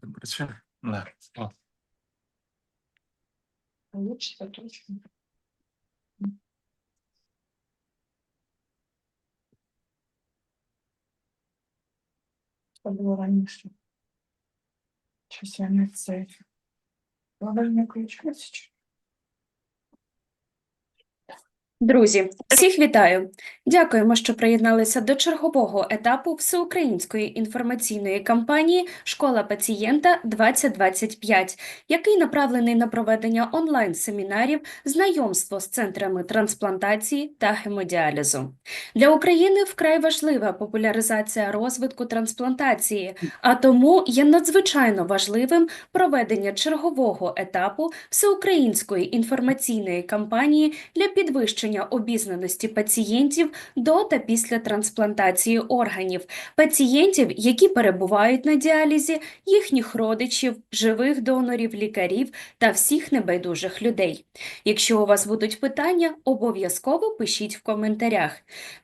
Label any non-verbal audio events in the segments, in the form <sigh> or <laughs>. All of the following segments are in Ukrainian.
Так працює? Да. О, Получится точно. було раніше. Сейчас я на цепь. Надо мне включать Друзі, всіх вітаю! Дякуємо, що приєдналися до чергового етапу всеукраїнської інформаційної кампанії Школа пацієнта 2025, який направлений на проведення онлайн-семінарів, знайомство з центрами трансплантації та гемодіалізу. Для України вкрай важлива популяризація розвитку трансплантації, а тому є надзвичайно важливим проведення чергового етапу всеукраїнської інформаційної кампанії для підвищення обізнаності пацієнтів до та після трансплантації органів, пацієнтів, які перебувають на діалізі, їхніх родичів, живих донорів, лікарів та всіх небайдужих людей. Якщо у вас будуть питання, обов'язково пишіть в коментарях.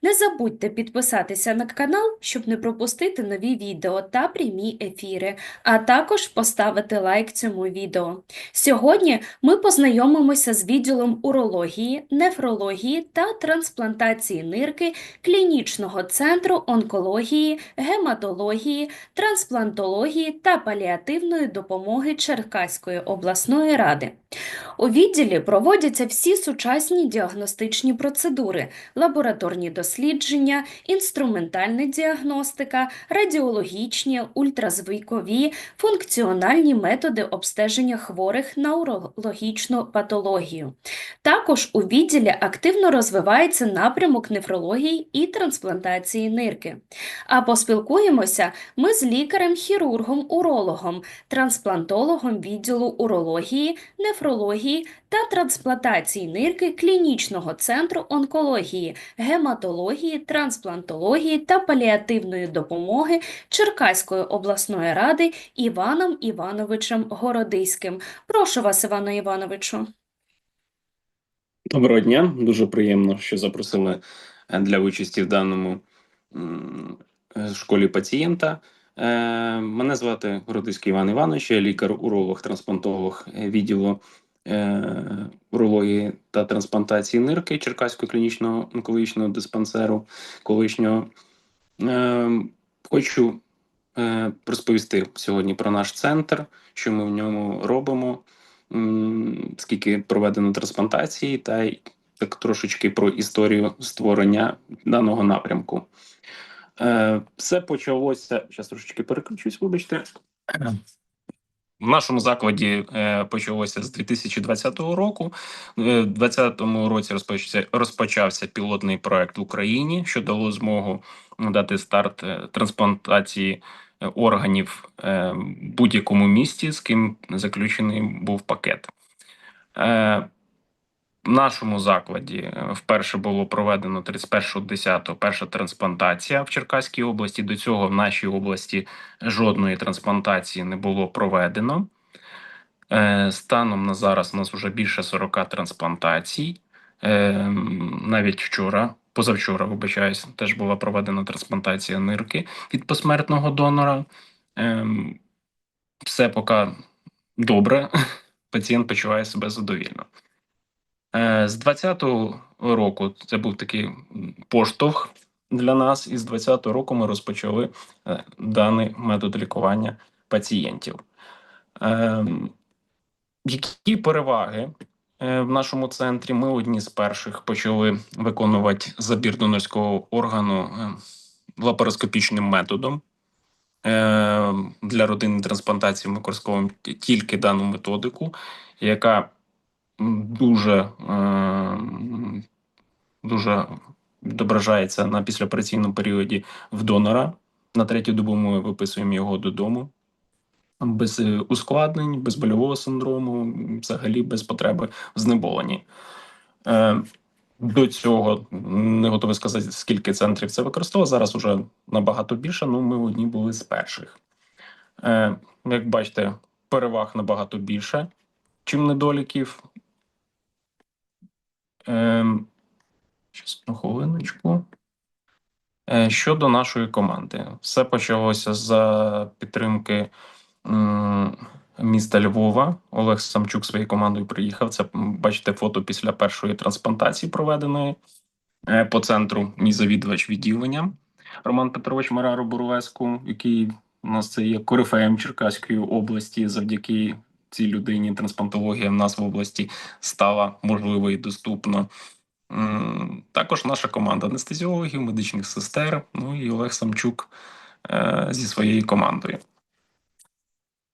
Не забудьте підписатися на канал, щоб не пропустити нові відео та прямі ефіри, а також поставити лайк цьому відео. Сьогодні ми познайомимося з відділом урології, нефрології та трансплантації нирки клінічного центру онкології, гематології, трансплантології та паліативної допомоги Черкаської обласної ради. У відділі проводяться всі сучасні діагностичні процедури, лабораторні дослідження, інструментальна діагностика, радіологічні, ультразвукові, функціональні методи обстеження хворих на урологічну патологію. Також у відділі активно розвивається напрямок нефрології і трансплантації нирки. А поспілкуємося ми з лікарем-хірургом-урологом, трансплантологом відділу урології, нефрології та трансплантації нирки клінічного центру онкології, гематології, трансплантології та паліативної допомоги Черкаської обласної ради Іваном Івановичем Городиським. Прошу вас, Івано Івановичу. Доброго дня, дуже приємно, що запросили е, для участі в даному е, школі пацієнта. Е, Мене звати Городиський Іван Іванович, я лікар-уролог, трансплантолог відділу урології та трансплантації нирки Черкаського клінічного онкологічного диспансеру колишнього. Хочу розповісти сьогодні про наш центр, що ми в ньому робимо скільки проведено трансплантації, та й так трошечки про історію створення даного напрямку. Е, Все почалося. Зараз трошечки переключусь, вибачте. В нашому закладі е, почалося з 2020 року. Е, В 2020 році розпочався, розпочався пілотний проект в Україні, що дало змогу дати старт е, трансплантації органів в будь-якому місті, з ким заключений був пакет. Нашому закладі е, вперше було проведено 31.10 перша трансплантація в Черкаській області. До цього в нашій області жодної трансплантації не було проведено. Е, Станом на зараз у нас вже більше 40 трансплантацій. Е, Навіть вчора, позавчора, вибачаюсь, теж була проведена трансплантація нирки від посмертного донора. Все поки добре, <laughs> пацієнт почуває себе задовільно. Е, З 20-го року це був такий поштовх для нас, і з 20-го року ми розпочали е, даний метод лікування пацієнтів. Ем, Які переваги е, в нашому центрі? Ми одні з перших почали виконувати забір донорського органу е, лапароскопічним методом. Е, Для родинної трансплантації ми використовуємо тільки дану методику, яка дуже, е, дуже відображається на післяопераційному періоді в донора. На третю добу ми виписуємо його додому без е, ускладнень, без больового синдрому, взагалі без потреби в знеболенні. Е, До цього не готовий сказати, скільки центрів це використовувало. Зараз уже набагато більше. Ну, ми одні були з перших. Як бачите, переваг набагато більше, чим недоліків. Е, щас, одну хвилиночку. Е, щодо нашої команди, все почалося з підтримки міста Львова. Олег Самчук своєю командою приїхав. Це бачите фото після першої трансплантації, проведеної е, по центру. Мій завідувач відділення Роман Петрович Мараро Буровеску, який у нас це є корифеєм Черкаської області. Завдяки цій людині трансплантологія в нас в області стала можливо і доступна. Також наша команда анестезіологів, медичних сестер, ну і Олег Самчук е, зі своєю командою.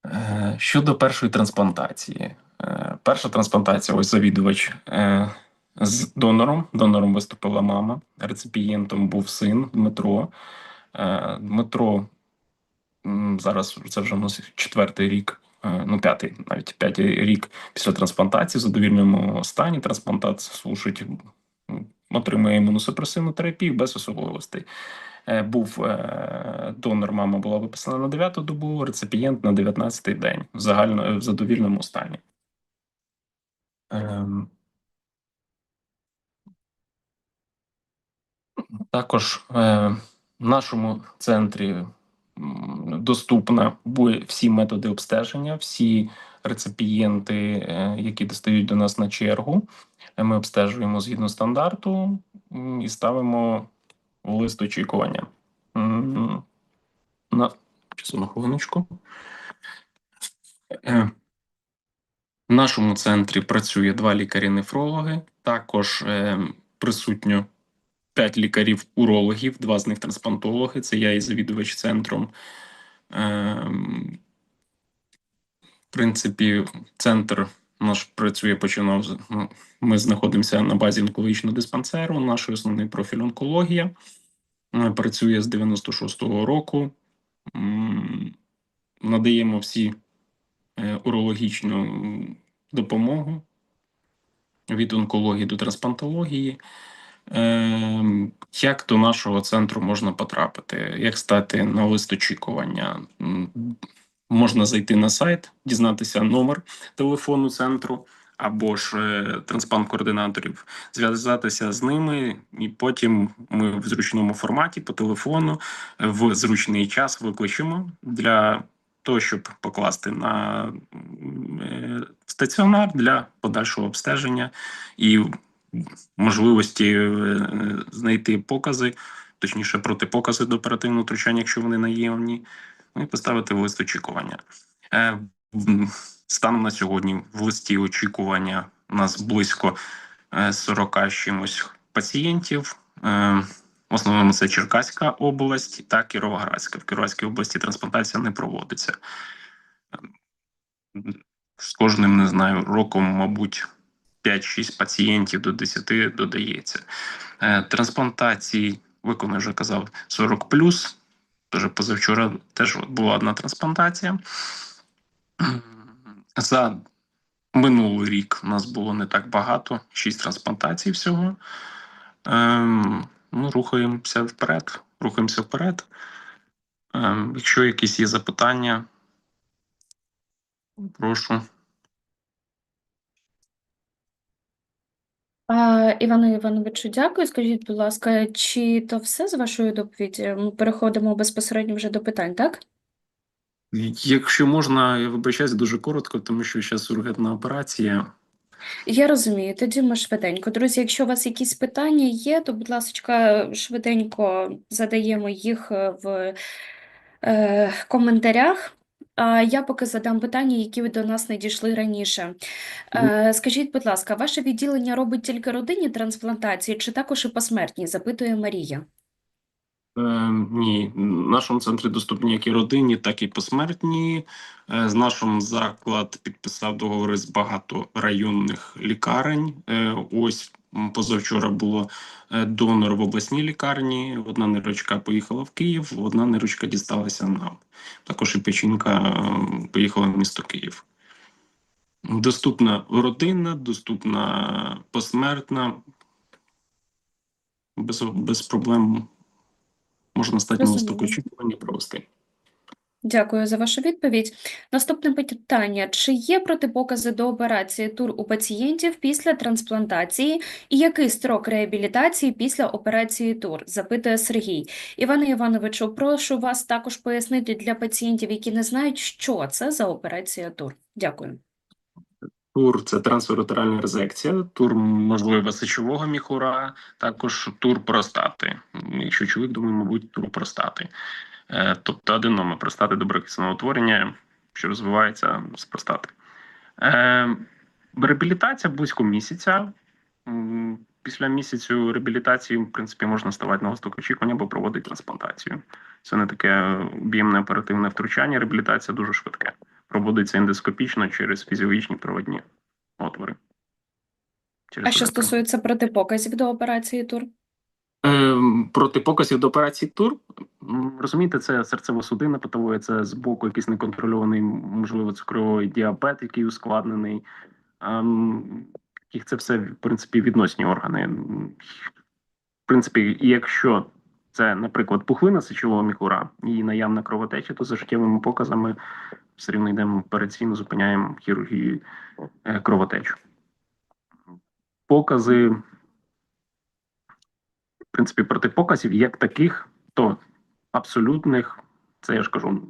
Е, Щодо першої трансплантації. Е, Перша трансплантація, ось завідувач з донором. Донором виступила мама, реципієнтом був син Дмитро. Дмитро зараз це вже у нас четвертий рік, ну п'ятий, навіть п'ятий рік після трансплантації в задовільному стані. Трансплантат слушать, отримує імуносупресивну терапію без особливостей. Е, Був е, донор, мама була виписана на 9 добу, реципієнт на 19-й день в загально в задовільному стані. Ем, Також е, в нашому центрі доступна всі методи обстеження, всі реципієнти, е, які достають до нас на чергу. Е, Ми обстежуємо згідно стандарту і ставимо в лист очікування. На одну хвилиночку. Е, В нашому центрі працює два лікарі-нефрологи. Також присутньо п'ять лікарів-урологів, два з них трансплантологи. Це я і завідувач центром. Ем, в принципі, центр наш працює, починав. Ну, ми знаходимося на базі онкологічного диспансеру. Наш основний профіль онкологія. Е, Працює з 96-го року. Надаємо всі е, урологічну допомогу від онкології до трансплантології. Ем, Як до нашого центру можна потрапити? Як стати на лист очікування? Можна зайти на сайт, дізнатися номер телефону центру або ж е, трансплант-координаторів, зв'язатися з ними, і потім ми в зручному форматі по телефону е, в зручний час викличемо для того, щоб покласти на е, стаціонар для подальшого обстеження і можливості е, знайти покази, точніше протипокази до оперативного втручання, якщо вони наявні, ну і поставити в лист очікування. Е, Станом на сьогодні в листі очікування у нас близько е, 40 чимось пацієнтів. Е, В основному це Черкаська область та Кіровоградська. В Кіровоградській області трансплантація не проводиться. Е, З кожним, не знаю, роком, мабуть, 5-6 пацієнтів до 10 додається. Е, Трансплантації, виконую вже казав, 40 плюс. Тож позавчора теж була одна трансплантація. За минулий рік у нас було не так багато, 6 трансплантацій всього. Ем, ну, рухаємося вперед. Рухаємося вперед. Ем, якщо якісь є запитання, прошу. А, Івану Івановичу, дякую. Скажіть, будь ласка, чи то все з вашої доповіді? Ми переходимо безпосередньо вже до питань, так? Якщо можна, я вибачаюсь дуже коротко, тому що зараз ургентна операція. Я розумію, тоді ми швиденько. Друзі, якщо у вас якісь питання є, то, будь ласка, швиденько задаємо їх е, в е, коментарях. Я поки задам питання, які до нас надійшли раніше. Е, скажіть, будь ласка, ваше відділення робить тільки родинні трансплантації чи також і посмертні? Запитує Марія. Е, ні, в нашому центрі доступні як і родинні, так і посмертні. Е, з нашим заклад підписав договори з багато районних лікарень. Е, ось позавчора було е, донор в обласній лікарні. Одна нирочка поїхала в Київ, одна нирочка дісталася нам. Також і печінка е, поїхала в місто Київ. Доступна родинна, доступна посмертна. без, без проблем можна стати на Зрозуміло. листок очікування провести. Дякую за вашу відповідь. Наступне питання: чи є протипокази до операції ТУР у пацієнтів після трансплантації, і який строк реабілітації після операції ТУР? запитує Сергій. Іване Івановичу, прошу вас також пояснити для пацієнтів, які не знають, що це за операція ТУР. Дякую. Тур це трансферотеральна резекція, тур можливо сечового міхура, також тур простати. Якщо чоловік, думаю, мабуть, тур простати. Е, Тобто аденоми простати доброкисного утворення, що розвивається з простати. Е, Реабілітація близько місяця. Після місяцю реабілітації, в принципі, можна ставати на листок очікування або проводити трансплантацію. Це не таке об'ємне оперативне втручання. Реабілітація дуже швидке проводиться ендоскопічно через фізіологічні проводні отвори. Через А що стосується протипоказів до операції ТУР? Ем, Протипоказів до операції ТУР, розумієте, це серцево-судинна патологія, це з боку якийсь неконтрольований, можливо, цукровий діабет, який ускладнений. Ем, Їх це все, в принципі, відносні органи. В принципі, якщо це, наприклад, пухлина сечового міхура і наявна кровотеча, то за життєвими показами все рівно йдемо операційно, зупиняємо хірургію е, кровотечу. Покази принципі, протипоказів як таких, то абсолютних, це я ж кажу,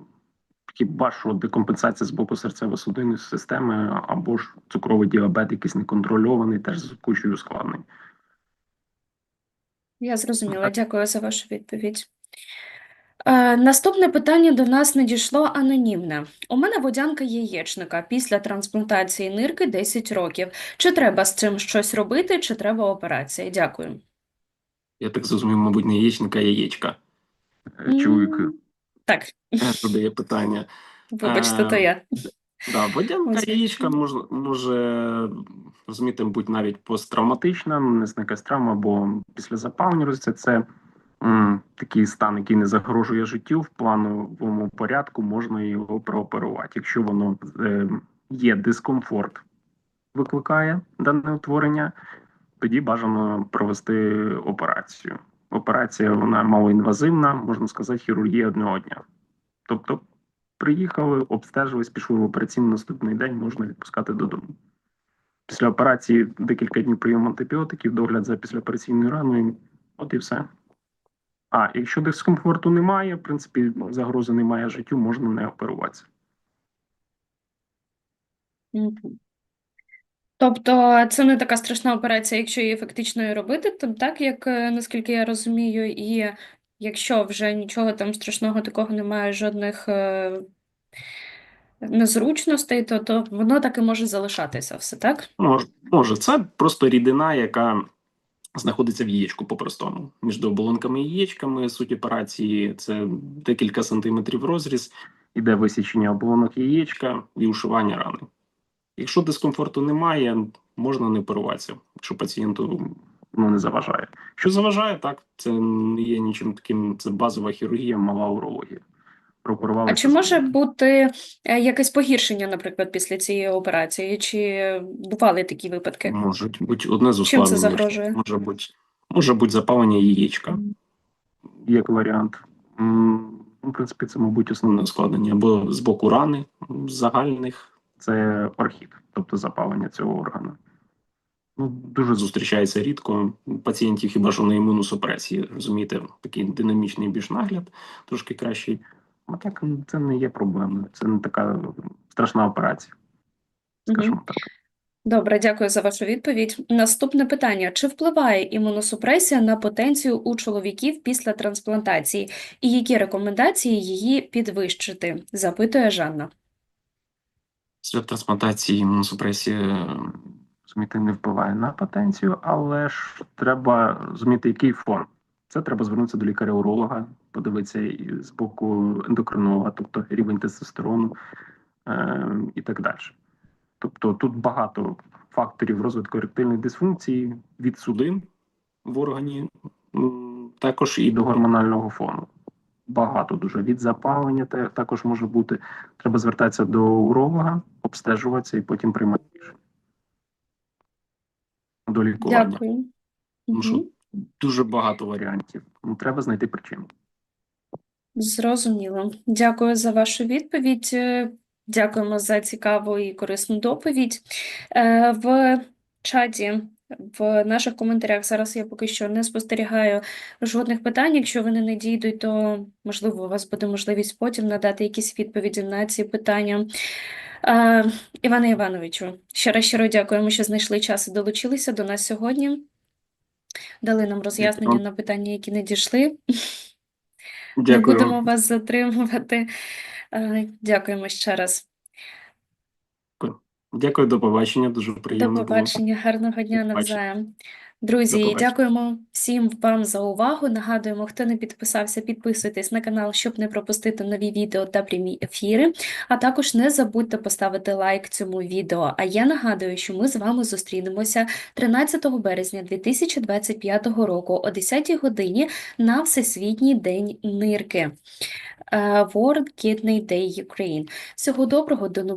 хіба що декомпенсація з боку серцево-судинної системи, або ж цукровий діабет, якийсь неконтрольований, теж з кучою ускладнень. Я зрозуміла. Так. Дякую за вашу відповідь. Е, Наступне питання до нас надійшло анонімне. У мене водянка яєчника після трансплантації нирки 10 років. Чи треба з цим щось робити, чи треба операція? Дякую. Я так зрозумів, мабуть, не яєчника, а яєчка. Е, Так, е, задає питання. вибачте, то Е, я. Да, водянка яєчка може, може розуміти, бути навіть посттравматична, нанесена якась травма або після запалення розвитку. Це м, такий стан, який не загрожує життю в плановому порядку, можна його прооперувати. Якщо воно е, є дискомфорт, викликає дане утворення, тоді бажано провести операцію. Операція вона малоінвазивна, можна сказати, хірургія одного дня. Тобто приїхали, обстежились, пішли в операційний наступний день, можна відпускати додому. Після операції декілька днів прийому антибіотиків, догляд за післяопераційною раною, от і все. А якщо дискомфорту немає, в принципі, загрози немає життю, можна не оперуватися. Тобто це не така страшна операція, якщо її фактично і робити, то так, як е, наскільки я розумію, і якщо вже нічого там страшного такого немає, жодних е, незручностей, то, то воно так і може залишатися все, так? Може, може, це просто рідина, яка знаходиться в яєчку по-простому. Між оболонками і яєчками суть операції це декілька сантиметрів розріз, іде висічення оболонок яєчка і ушивання рани. Якщо дискомфорту немає, можна не оперуватися, якщо пацієнту ну, не заважає. Що заважає, так, це не є нічим таким, це базова хірургія, мала урологія. А чи може бути е, якесь погіршення, наприклад, після цієї операції? Чи бували такі випадки? Можуть бути одне з Чим це загрожує? Може бути, може бути запалення яєчка, як варіант. Ну, В принципі, це, мабуть, основне ускладнення. Або з боку рани, загальних це орхід, тобто запалення цього органу. Ну, дуже зустрічається рідко. У Пацієнтів хіба що на імуносупресії, розумієте, такий динамічний більш нагляд, трошки кращий. А так це не є проблемою. Це не така страшна операція, скажімо так. Добре, дякую за вашу відповідь. Наступне питання: чи впливає імуносупресія на потенцію у чоловіків після трансплантації, і які рекомендації її підвищити? Запитує Жанна. Після трансплантації імуносупресія розумієте, не впливає на потенцію, але ж треба розуміти, який фон. Це треба звернутися до лікаря-уролога, подивитися з боку ендокринолога, тобто рівень тестостерону е, і так далі. Тобто тут багато факторів розвитку еректильної дисфункції від судин в органі, також і до гормонального фону. Багато дуже від запалення також може бути. Треба звертатися до уролога, обстежуватися і потім приймати рішення. До лікування. Дякую. Тому що дуже багато варіантів. Ну, Треба знайти причину. Зрозуміло. Дякую за вашу відповідь. Е, Дякуємо за цікаву і корисну доповідь. Е, В чаті, в наших коментарях зараз я поки що не спостерігаю жодних питань. Якщо вони не дійдуть, то можливо у вас буде можливість потім надати якісь відповіді на ці питання. Е, Іване Івановичу, ще раз щиро дякуємо, що знайшли час і долучилися до нас сьогодні. Дали нам роз'яснення на питання, які не дійшли. Не Дякую. будемо вас затримувати. Е, Дякуємо ще раз. Дякую, до побачення. Дуже До приємно було. побачення, гарного дня навзаєм. Друзі, побачення. дякуємо всім вам за увагу. Нагадуємо, хто не підписався, підписуйтесь на канал, щоб не пропустити нові відео та прямі ефіри. А також не забудьте поставити лайк цьому відео. А я нагадую, що ми з вами зустрінемося 13 березня 2025 року о 10 годині на Всесвітній день нирки. Е, World Kidney Day Ukraine. Всього доброго, до нових